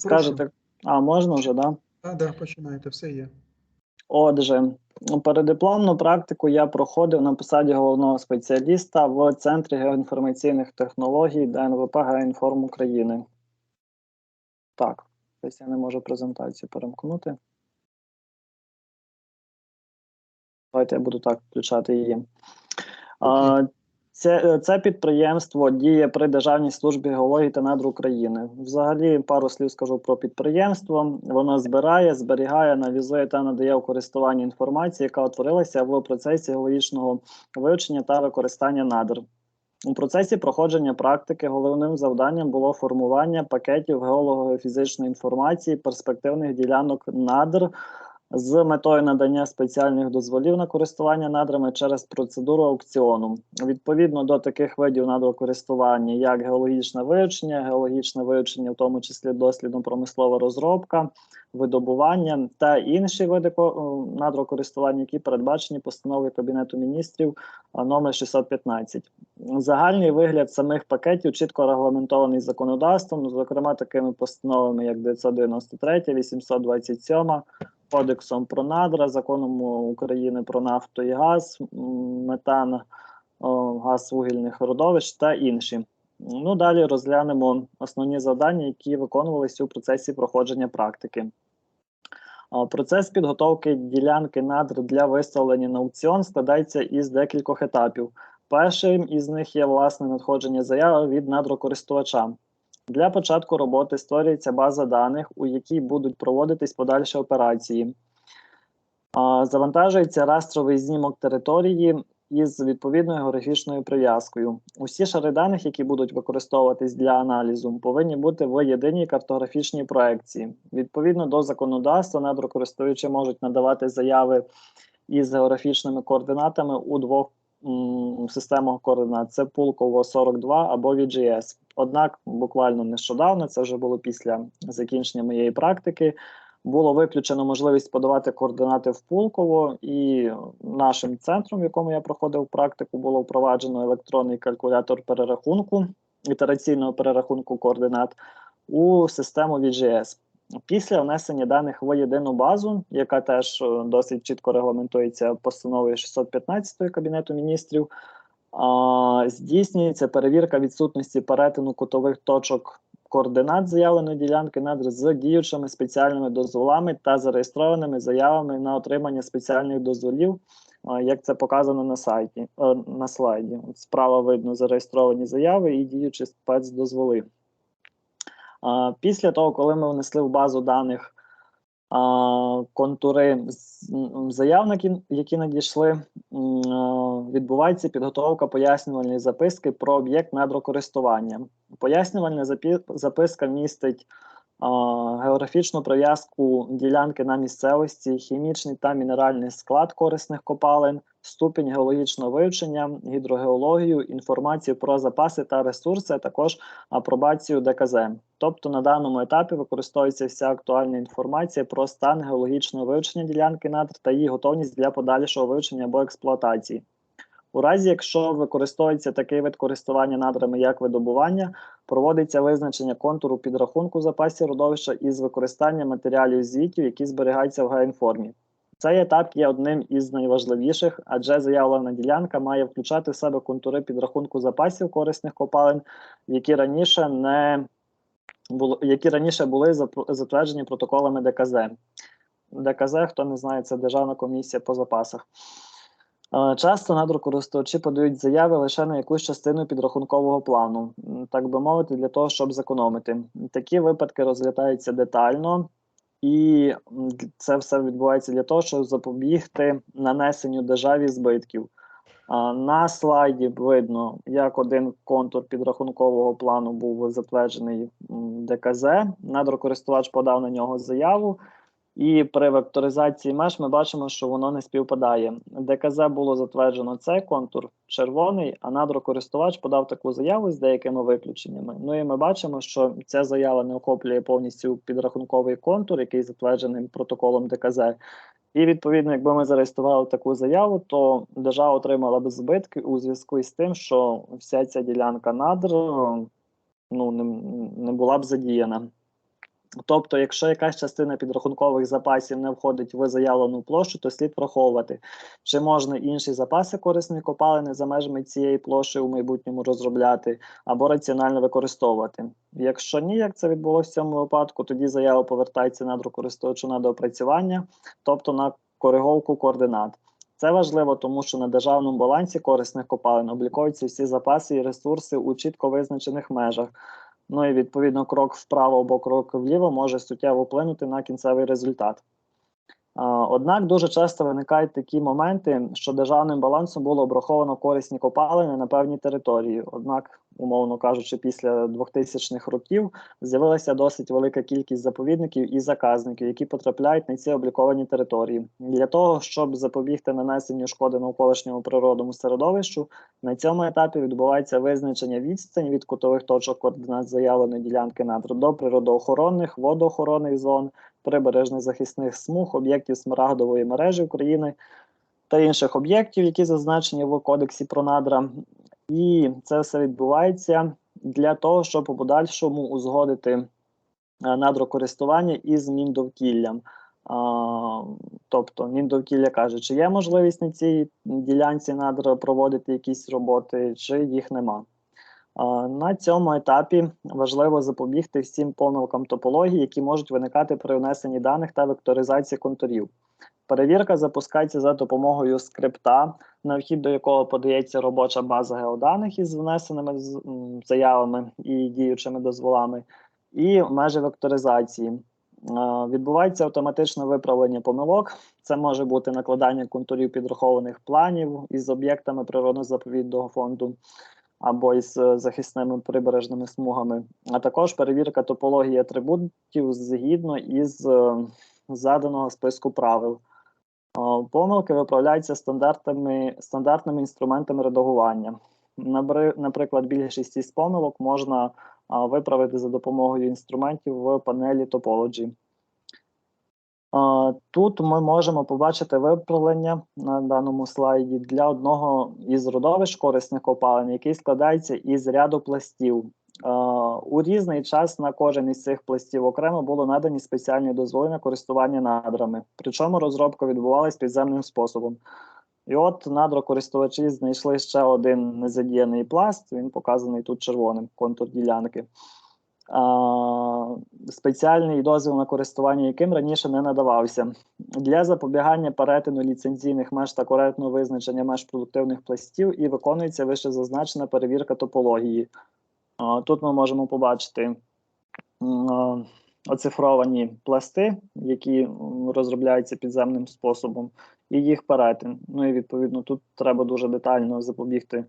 Скажете, а можна вже, да? Так, да, починайте, все є. Отже, передипломну практику я проходив на посаді головного спеціаліста в Центрі геоінформаційних технологій ДНВП «Геоінформ України. Так, ось я не можу презентацію перемкнути. Давайте я буду так включати її. А, це, це підприємство діє при Державній службі геології та надр України. Взагалі, пару слів скажу про підприємство. Воно збирає, зберігає, аналізує та надає у користування інформації, яка утворилася в процесі геологічного вивчення та використання надр. У процесі проходження практики головним завданням було формування пакетів геолого-фізичної інформації перспективних ділянок надр з метою надання спеціальних дозволів на користування надрами через процедуру аукціону. Відповідно до таких видів надрокористування, як геологічне вивчення, геологічне вивчення, в тому числі дослідно-промислова розробка, видобування та інші види е, надрокористування, які передбачені постановою Кабінету міністрів номер 615. Загальний вигляд самих пакетів чітко регламентований законодавством, зокрема такими постановами, як 993, 827, Кодексом про надра, законом України про нафту і газ, метан, газ вугільних родовищ та інші. Ну, далі розглянемо основні завдання, які виконувалися у процесі проходження практики. Процес підготовки ділянки надр для виставлення на аукціон складається із декількох етапів. Першим із них є власне надходження заяви від надрокористувача. Для початку роботи створюється база даних, у якій будуть проводитись подальші операції. Завантажується растровий знімок території із відповідною географічною прив'язкою. Усі шари даних, які будуть використовуватись для аналізу, повинні бути в єдиній картографічній проекції. Відповідно до законодавства, надрокористувачі можуть надавати заяви із географічними координатами у двох системах координат: це Пулково 42 або VGS. Однак, буквально нещодавно, це вже було після закінчення моєї практики. Було виключено можливість подавати координати в Пулково, і нашим центром, в якому я проходив практику, було впроваджено електронний калькулятор перерахунку, ітераційного перерахунку координат у систему VGS. Після внесення даних в єдину базу, яка теж е, досить чітко регламентується постановою 615 Кабінету міністрів, здійснюється перевірка відсутності перетину кутових точок координат заявленої ділянки надр з діючими спеціальними дозволами та зареєстрованими заявами на отримання спеціальних дозволів, як це показано на сайті е, на слайді. Справа видно зареєстровані заяви і діючі спецдозволи. Після того, коли ми внесли в базу даних контури заявників, які надійшли, відбувається підготовка пояснювальної записки про об'єкт надрокористування. Пояснювальна записка містить географічну прив'язку ділянки на місцевості, хімічний та мінеральний склад корисних копалин, ступінь геологічного вивчення, гідрогеологію, інформацію про запаси та ресурси, а також апробацію ДКЗ. Тобто на даному етапі використовується вся актуальна інформація про стан геологічного вивчення ділянки надр та її готовність для подальшого вивчення або експлуатації. У разі, якщо використовується такий вид користування надрами, як видобування, проводиться визначення контуру підрахунку запасів родовища із використанням матеріалів звітів, які зберігаються в геоінформі. Цей етап є одним із найважливіших, адже заявлена ділянка має включати в себе контури підрахунку запасів корисних копалин, які раніше не було, які раніше були затверджені протоколами ДКЗ. ДКЗ, хто не знає, це Державна комісія по запасах. Е, Часто надрокористувачі подають заяви лише на якусь частину підрахункового плану, так би мовити, для того, щоб зекономити. Такі випадки розглядаються детально, і це все відбувається для того, щоб запобігти нанесенню державі збитків. На слайді видно, як один контур підрахункового плану був затверджений ДКЗ. Надрокористувач подав на нього заяву, і при векторизації меж ми бачимо, що воно не співпадає. ДКЗ було затверджено цей контур червоний, а надрокористувач подав таку заяву з деякими виключеннями. Ну і ми бачимо, що ця заява не охоплює повністю підрахунковий контур, який затверджений протоколом ДКЗ. І відповідно, якби ми зареєстрували таку заяву, то держава отримала б збитки у зв'язку із тим, що вся ця ділянка надр ну, не, не була б задіяна. Тобто, якщо якась частина підрахункових запасів не входить в заявлену площу, то слід враховувати, чи можна інші запаси корисної копалини за межами цієї площі у майбутньому розробляти або раціонально використовувати. Якщо ні, як це відбулося в цьому випадку, тоді заява повертається надрокористувачу на доопрацювання, тобто на кориговку координат. Це важливо, тому що на державному балансі корисних копалин обліковуються всі запаси і ресурси у чітко визначених межах. Ну і відповідно крок вправо або крок вліво може суттєво вплинути на кінцевий результат. Однак дуже часто виникають такі моменти, що державним балансом було обраховано корисні копалини на певній території. Однак, умовно кажучи, після 2000-х років з'явилася досить велика кількість заповідників і заказників, які потрапляють на ці обліковані території. Для того, щоб запобігти нанесенню шкоди навколишньому природному середовищу, на цьому етапі відбувається визначення відстані від кутових точок координат заявленої ділянки надр до природоохоронних, водоохоронних зон, прибережних захисних смуг, об'єктів смарагдової мережі України та інших об'єктів, які зазначені в кодексі про надра. І це все відбувається для того, щоб у подальшому узгодити е, надрокористування із Міндовкіллям. А, тобто Міндовкілля каже, чи є можливість на цій ділянці надр проводити якісь роботи, чи їх нема. На цьому етапі важливо запобігти всім помилкам топології, які можуть виникати при внесенні даних та векторизації контурів. Перевірка запускається за допомогою скрипта, на вхід до якого подається робоча база геоданих із внесеними заявами і діючими дозволами, і межі векторизації. Е, Відбувається автоматичне виправлення помилок. Це може бути накладання контурів підрахованих планів із об'єктами природно-заповідного фонду або із е, захисними прибережними смугами, а також перевірка топології атрибутів згідно із е, заданого списку правил. Е, Помилки виправляються стандартними, стандартними інструментами редагування. Наприклад, більшість із помилок можна виправити за допомогою інструментів в панелі Topology. Тут ми можемо побачити виправлення на даному слайді для одного із родовищ корисних копалин, який складається із ряду пластів. У різний час на кожен із цих пластів окремо було надані спеціальні дозволи на користування надрами. Причому розробка відбувалась підземним способом. І от надрокористувачі знайшли ще один незадіяний пласт, він показаний тут червоним контур ділянки. Спеціальний дозвіл на користування яким раніше не надавався. Для запобігання перетину ліцензійних меж та коректного визначення меж продуктивних пластів і виконується вище зазначена перевірка топології. Тут ми можемо побачити оцифровані пласти, які розробляються підземним способом, і їх перетин. Ну і відповідно тут треба дуже детально запобігти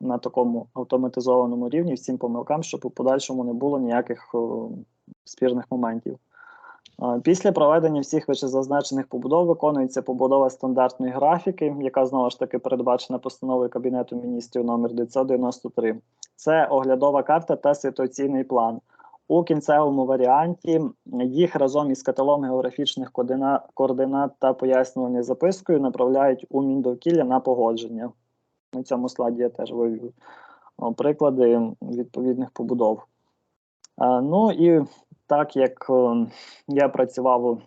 на такому автоматизованому рівні всім помилкам, щоб у подальшому не було ніяких спірних моментів. Після проведення всіх вищезазначених побудов виконується побудова стандартної графіки, яка знову ж таки передбачена постановою Кабінету міністрів номер 993. Це оглядова карта та ситуаційний план. У кінцевому варіанті їх разом із каталогом географічних координат та пояснювальною запискою направляють у Міндовкілля на погодження. На цьому слайді я теж вивів приклади відповідних побудов. Ну і так як е, я працював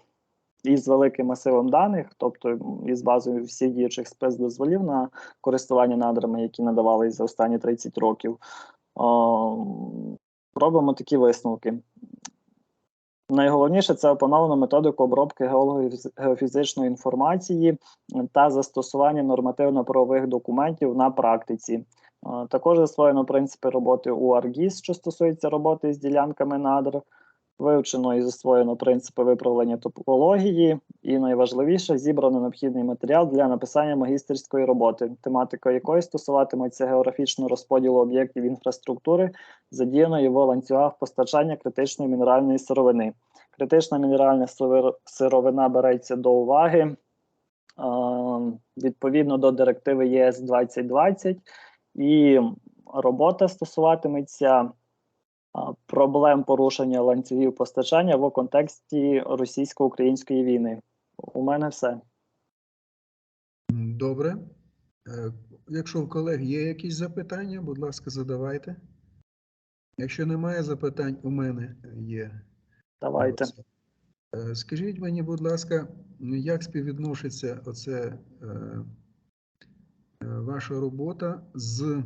із великим масивом даних, тобто із базою всіх діючих спецдозволів на користування надрами, які надавались за останні 30 років, робимо такі висновки. Найголовніше це опановано методику обробки геофізичної інформації та застосування нормативно-правових документів на практиці. Також засвоєно принципи роботи у АРГІС, що стосується роботи з ділянками надр, вивчено і засвоєно принципи виправлення топології, і найважливіше зібрано необхідний матеріал для написання магістерської роботи, тематика якої стосуватиметься географічного розподілу об'єктів інфраструктури, задіяної в ланцюгах постачання критичної мінеральної сировини. Критична мінеральна сировина береться до уваги е, відповідно до директиви ЄС 2020, і робота стосуватиметься проблем порушення ланцюгів постачання в контексті російсько-української війни. У мене все. Добре. Е, Якщо в колег є якісь запитання, будь ласка, задавайте. Якщо немає запитань, у мене є. Давайте. Е, Скажіть мені, будь ласка, як співвідноситься оце е, ваша робота з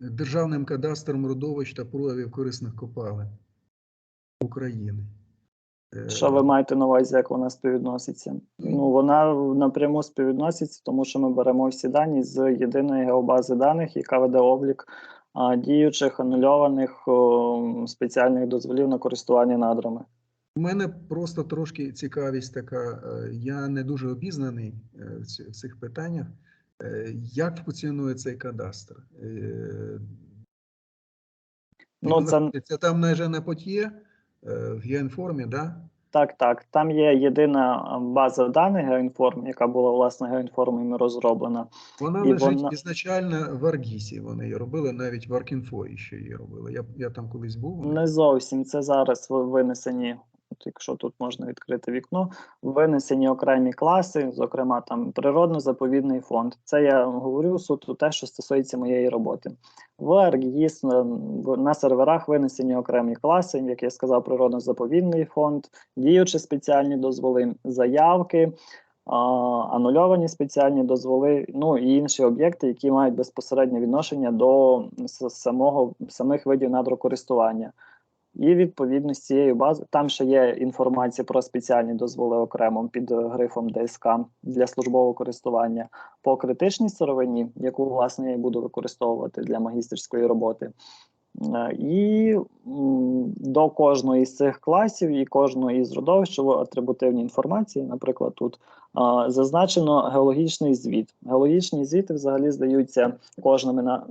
Державним кадастром родовищ та проявів корисних копалин України? Е, Що ви маєте на увазі, як вона співвідноситься? Ну, вона напряму співвідноситься, тому що ми беремо всі дані з єдиної геобази даних, яка веде облік а, діючих анульованих о, спеціальних дозволів на користування надрами. У мене просто трошки цікавість така. е, Я не дуже обізнаний е, в цих питаннях. Е, Як функціонує цей кадастр? Е, Ну, він це там майже на потє е, в геоінформі, да? так, так. Там є єдина база даних Геоінформ, яка була власне геоінформами розроблена. Вона І лежить вона- ізначально в Аргісі. Вони її робили, навіть в Аркінфо ще її робили. Я, я там колись був. Не зовсім це зараз ви- винесені. От якщо тут можна відкрити вікно, винесені окремі класи, зокрема там природно-заповідний фонд. Це я говорю суто те, що стосується моєї роботи. В ArcGIS на, серверах винесені окремі класи, як я сказав, природно-заповідний фонд, діючі спеціальні дозволи, заявки, анульовані спеціальні дозволи, ну і інші об'єкти, які мають безпосереднє відношення до самого самих видів надрокористування. І відповідно з цією базою там ще є інформація про спеціальні дозволи окремо під е, грифом ДСК для службового користування по критичній сировині, яку власне я буду використовувати для магістерської роботи. Е, І до кожної з цих класів і кожної із родовищ в інформації, наприклад, тут зазначено геологічний звіт. Геологічні звіти взагалі здаються кожними на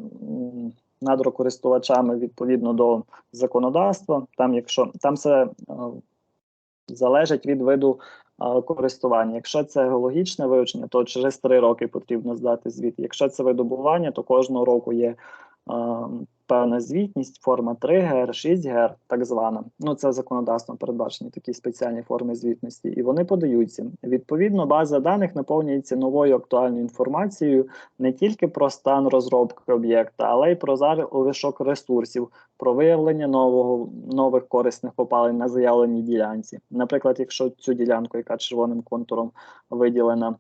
надрокористувачами відповідно до законодавства. Там, якщо там все е, залежить від виду е, користування. Якщо це геологічне вивчення, то через три роки потрібно здати звіт. Якщо це видобування, то кожного року є е, певна звітність, форма 3 ГР, 6 ГР, так звана. Ну це законодавством передбачені такі спеціальні форми звітності, і вони подаються. Відповідно, база даних наповнюється новою актуальною інформацією не тільки про стан розробки об'єкта, але й про залишок ресурсів, про виявлення нового нових корисних попалень на заявленій ділянці. Наприклад, якщо цю ділянку, яка червоним контуром виділена,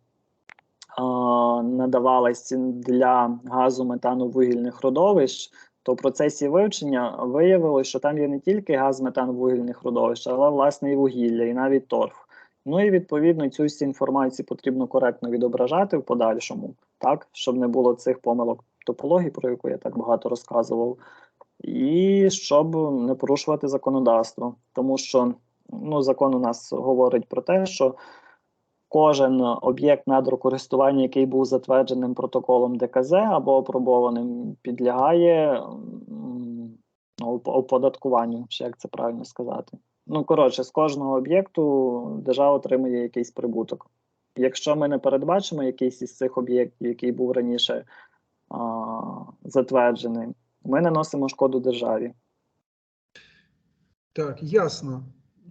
надавалась для газу метану вугільних родовищ, то в процесі вивчення виявилось, що там є не тільки газ метан вугільних родовищ, але власне і вугілля, і навіть торф. Ну і відповідно цю всю інформацію потрібно коректно відображати в подальшому, так щоб не було цих помилок топології, про яку я так багато розказував, і щоб не порушувати законодавство, тому що ну, закон у нас говорить про те, що кожен об'єкт надрокористування, який був затвердженим протоколом ДКЗ або опробованим, підлягає оподаткуванню, чи як це правильно сказати. Ну, коротше, з кожного об'єкту держава отримує якийсь прибуток. Якщо ми не передбачимо якийсь із цих об'єктів, який був раніше а, затверджений, ми наносимо шкоду державі. Так, ясно.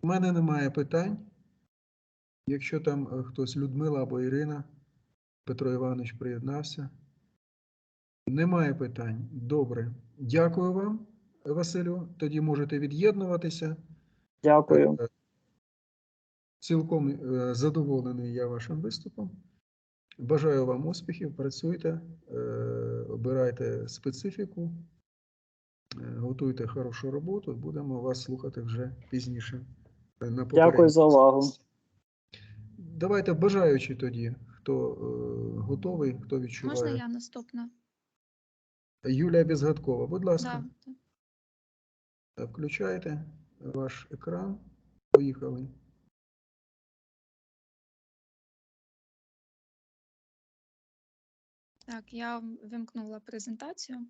У мене немає питань. Якщо там е, хтось Людмила або Ірина, Петро Іванович приєднався. Немає питань. Добре. Дякую вам, Василю. Тоді можете від'єднуватися. Дякую. Е, Цілком е, задоволений я вашим виступом. Бажаю вам успіхів, працюйте, обирайте специфіку, готуйте хорошу роботу. Будемо вас слухати вже пізніше. На Дякую за увагу. Давайте бажаючи тоді, хто е, готовий, хто відчуває. Можна я наступна? Юлія Безгадкова, будь ласка, Да. включайте ваш екран. Поїхали. Так, я вимкнула презентацію.